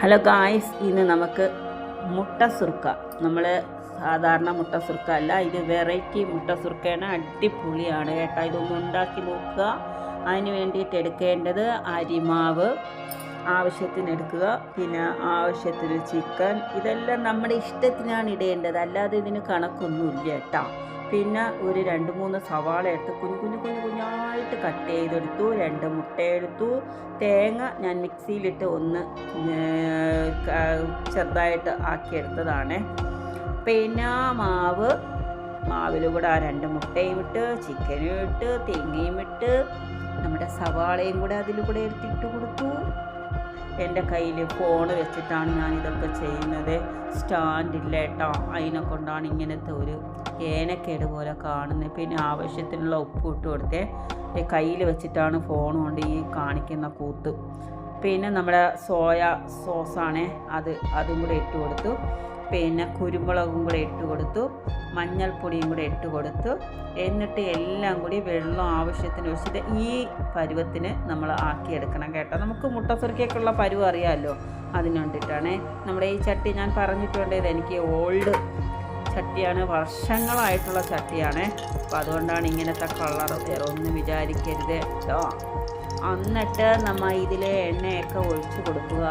Hello guys ഇന്ന് നമുക്ക് മുട്ട സുർക്ക. നമ്മൾ സാധാരണ മുട്ട സുർക്ക അല്ല ഇത് വെറൈറ്റി മുട്ട സുർക്കയാണ് അടിപൊളിയാണ് കേട്ടോ. ഇതൊന്ന് ഉണ്ടാക്കി നോക്കുക. അതിന് വേണ്ടിയിട്ട് എടുക്കേണ്ടത് അരിമാവ് ആവശ്യത്തിന് എടുക്കുക. പിന്നെ ആവശ്യത്തിന് ചിക്കൻ ഇതെല്ലാം നമ്മുടെ ഇഷ്ടത്തിനാണ് ഇടേണ്ടത്. അല്ലാതെ ഇതിന് കണക്കൊന്നുമില്ല കേട്ടോ. പിന്നെ ഒരു രണ്ട് മൂന്ന് സവാള എടുത്ത് കുഞ്ഞു കുഞ്ഞു കുഞ്ഞു കുഞ്ഞായിട്ട് കട്ട് ചെയ്തെടുത്തു. രണ്ട് മുട്ട എടുത്തു. തേങ്ങ ഞാൻ മിക്സിയിലിട്ട് ഒന്ന് ചെറുതായിട്ട് ആക്കിയെടുത്തതാണ്. പിന്നെ മാവ് മാവിൽ കൂടെ ആ രണ്ട് മുട്ടയും ഇട്ട് ചിക്കനും ഇട്ട് തേങ്ങയും ഇട്ട് നമ്മുടെ സവാളയും കൂടെ അതിൽ കൂടെ എടുത്തിട്ട് കൊടുത്തു. എന്റെ കയ്യിൽ ഫോൺ വെച്ചിട്ടാണ് ഞാൻ ഇതൊക്കെ ചെയ്യുന്നത്. സ്റ്റാൻഡ് ഇല്ല കേട്ടോ. അതിനെ കൊണ്ടാണ് ഇങ്ങനത്തെ ഒരു ഏനക്കേട് പോലെ കാണുന്നത്. പിന്നെ ആവശ്യത്തിനുള്ള ഉപ്പ് ഇട്ട് കൊടുത്തേ. കയ്യിൽ വെച്ചിട്ടാണ് ഫോൺ കൊണ്ട് ഈ കാണിക്കുന്ന കൂത്ത്. പിന്നെ നമ്മുടെ സോയ സോസാണേ അത് അതും കൂടെ ഇട്ട് കൊടുത്തു. പിന്നെ കുരുമുളകും കൂടെ ഇട്ട് കൊടുത്തു മഞ്ഞൾപ്പൊടിയും കൂടെ ഇട്ട് കൊടുത്തു. എന്നിട്ട് എല്ലാം കൂടി വെള്ളം ആവശ്യത്തിന് ഒഴിച്ചിട്ട് ഈ പരുവത്തിന് നമ്മൾ ആക്കിയെടുക്കണം കേട്ടോ. നമുക്ക് മുട്ട സുരക്കൊക്കെയുള്ള പരുവ് അറിയാമല്ലോ അതിന് നമ്മുടെ ഈ ചട്ടി ഞാൻ പറഞ്ഞിട്ടുണ്ട് എനിക്ക് ഓൾഡ് ചട്ടിയാണ് വർഷങ്ങളായിട്ടുള്ള ചട്ടിയാണ്. അപ്പോൾ അതുകൊണ്ടാണ് ഇങ്ങനത്തെ കളർ വേറെ ഒന്നും വിചാരിക്കരുത് കേട്ടോ. എന്നിട്ട് നമ്മൾ ഇതിൽ എണ്ണയൊക്കെ ഒഴിച്ചു കൊടുക്കുക.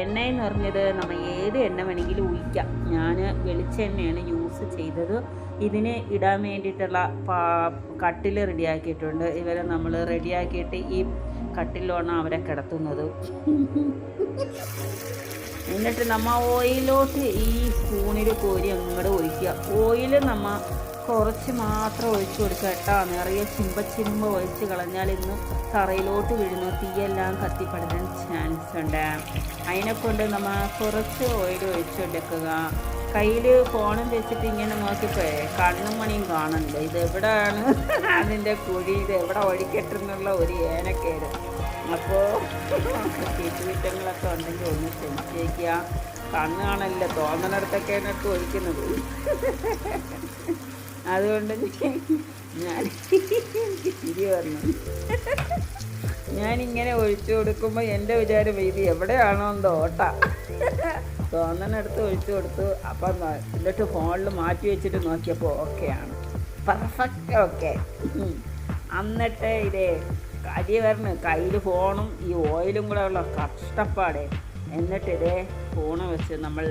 എണ്ണ എന്ന് പറഞ്ഞത് നമ്മൾ ഏത് എണ്ണ വേണമെങ്കിലും ഒഴിക്കാം. ഞാൻ വെളിച്ചെണ്ണയാണ് യൂസ് ചെയ്തത്. ഇതിന് ഇടാൻ വേണ്ടിയിട്ടുള്ള പാ കട്ടിൽ റെഡിയാക്കിയിട്ടുണ്ട്. ഇവരെ നമ്മൾ റെഡിയാക്കിയിട്ട് ഈ കട്ടിലാണ് അവരെ കിടത്തുന്നത്. എന്നിട്ട് നമ്മൾ ഓയിലോട്ട് ഈ സ്പൂണിൽ കോരി അങ്ങോട്ട് ഒഴിക്കുക. ഓയിൽ നമ്മ കുറച്ച് മാത്രം ഒഴിച്ചു കൊടുക്കുക കേട്ടോ. നിറയെ ചിമ്പ ചിമ്പ ഒഴിച്ച് കളഞ്ഞാൽ ഇന്ന് തറയിലോട്ട് വീഴുന്നു. തീയെല്ലാം കത്തിപ്പെടാൻ ചാൻസ് ഉണ്ട്. അതിനെ കൊണ്ട് നമ്മ കുറച്ച് ഓയിൽ ഒഴിച്ചെടുക്കുക കയ്യിൽ ഫോണും വെച്ചിട്ട് ഇങ്ങനെ നോക്കിപ്പോ കണ്ണും മണിയും കാണുന്നുണ്ട് ഇത് എവിടെയാണ് അതിന്റെ കുഴി ഇത് എവിടെ ഒഴിക്കട്ടെന്നുള്ള ഒരു ഏനക്കേട്. അപ്പോൾ ചീറ്റുകുറ്റങ്ങളൊക്കെ ഉണ്ടെങ്കിൽ ഒന്ന് ക്ഷമിച്ചേക്കുക. കണ്ണ് കാണല്ലേ തോന്നണടുത്തൊക്കെയാണ് ഇട്ട് ഒഴിക്കുന്നത്. അതുകൊണ്ട് ഞാൻ തിരി വന്നു ഞാനിങ്ങനെ ഒഴിച്ചു കൊടുക്കുമ്പോൾ എന്റെ വിചാരം ഇത് എവിടെയാണോ തോട്ട തോന്നണടുത്ത് ഒഴിച്ചു കൊടുത്തു. അപ്പം എന്നിട്ട് ഫോണിൽ മാറ്റി വെച്ചിട്ട് നോക്കിയപ്പോൾ ഓക്കെയാണ്. പെർഫെക്റ്റ് ഓക്കെ എന്നിട്ട് ഇതേ കടി വരണ്. കയ്യിൽ ഫോണും ഈ ഓയിലും കൂടെ ഉള്ള കഷ്ടപ്പാടെ. എന്നിട്ട് ഫോണ് വെച്ച് നമ്മൾ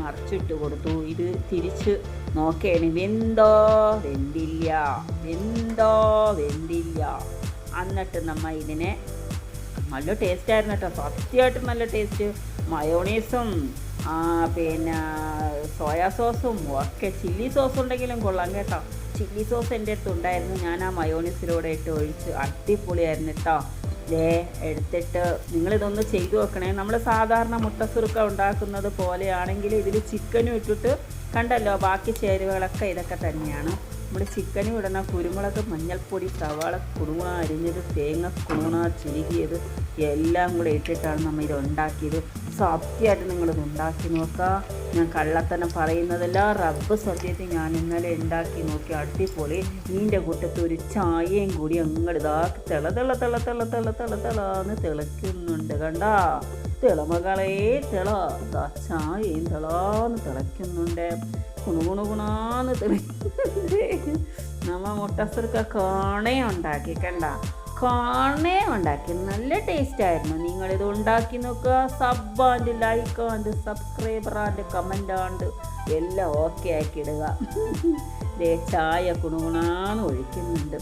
മറിച്ചിട്ട് കൊടുത്തു. ഇത് തിരിച്ച് നോക്കേണ് വെന്തോ വെന്തില്ല വെന്തോ വെന്തില്ല. എന്നിട്ട് നമ്മൾ ഇതിനെ നല്ല ടേസ്റ്റ് ആയിരുന്നു കേട്ടോ. സത്യമായിട്ടും നല്ല ടേസ്റ്റ് മയോണീസും പിന്നെ സോയാ സോസും ഒക്കെ ചില്ലി സോസ് ഉണ്ടെങ്കിലും കൊള്ളാം കേട്ടോ. ചില്ലി സോസ് എന്റെ അടുത്ത് ഉണ്ടായിരുന്നു. ഞാൻ ആ മയോണീസിലൂടെ ഇട്ട് ഒഴിച്ച് അടിപൊളിയായിരുന്നു കേട്ടോ. ദേ എടുത്തിട്ട് നിങ്ങളിതൊന്ന് ചെയ്തു വെക്കണേ നമ്മൾ സാധാരണ മുട്ട സുറുക്ക ഉണ്ടാക്കുന്നത് പോലെയാണെങ്കിൽ ഇതിൽ ചിക്കനും ഇട്ടിട്ട് കണ്ടല്ലോ ബാക്കി ചേരുവകളൊക്കെ ഇതൊക്കെ തന്നെയാണ്. നമ്മൾ ചിക്കനും ഇടുന്ന കുരുമുളക് മഞ്ഞൾപ്പൊടി സവാള കുണുണ അരിഞ്ഞത് തേങ്ങ കുണുണ ചിരുകിയത് എല്ലാം കൂടെ ഇട്ടിട്ടാണ് നമ്മൾ ഇത് ഉണ്ടാക്കിയത്. സത്യമായിട്ട് നിങ്ങളിത് ഉണ്ടാക്കി നോക്കുക. ഞാൻ കള്ളത്തനം പറയുന്നതല്ല റബ്ബ് സത്യത്തിൽ ഞാൻ ഇന്നലെ ഉണ്ടാക്കി നോക്കി. അടിപൊളി. നീന്റെ കൂട്ടത്ത് ഒരു ചായയും കൂടി അങ്ങോട്ട് ഇതാക്കി തിള തിള തിള തിള തിള തിള തിളന്ന് തിളയ്ക്കുന്നുണ്ട് കണ്ടാ. തിളമകളേ തിള. ദാ ചായയും തിളാന്ന് തിളയ്ക്കുന്നുണ്ട്. കുണുകുണു കുണാന്ന് തിളയ്ക്കുന്നുണ്ട്. നമ്മ മുട്ടസുർക്ക കാണേ ഉണ്ടാക്കി കണ്ട. കാണേ ഉണ്ടാക്കി. നല്ല ടേസ്റ്റ് ആയിരുന്നു. നിങ്ങളിത് ഉണ്ടാക്കി നോക്കുക. Sub and like and subscriber and comment and എല്ലാം ഓക്കെ ആക്കി ഇടുക. ദേ ചായ കുണുകുണാന്ന് ഒഴിക്കുന്നുണ്ട്.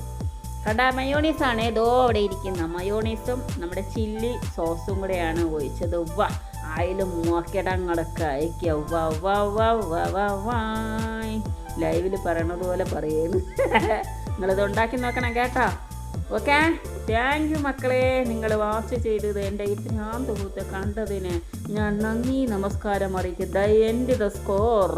കണ്ടാ മയോണീസ് ആണ്. ഏതോ അവിടെ ഇരിക്കുന്ന. മയോണീസും നമ്മുടെ ചില്ലി സോസും കൂടെയാണ് ഒഴിച്ചത്. ഉവ്വ. ആയാലും മൂക്കിടങ്ങളൊക്കെ അയക്കുക. ഉവ്വ ഉവ്വ ഉവ്വ ഉവ്വ ഉവ്വ വായ് ലൈവിൽ പറയണത് പോലെ പറയുന്നു. നിങ്ങളിത് ഉണ്ടാക്കി നോക്കണം കേട്ടോ. ഓക്കെ? താങ്ക് യു മക്കളെ. നിങ്ങൾ വാച്ച് ചെയ്തത് എന്റെ ഈ ഭ്രാന്ത് കൂത്ത് കണ്ടതിന് ഞാൻ നന്ദി നമസ്കാരം അറിയിക്കുക ദ എൻഡ് ദ സ്കോർ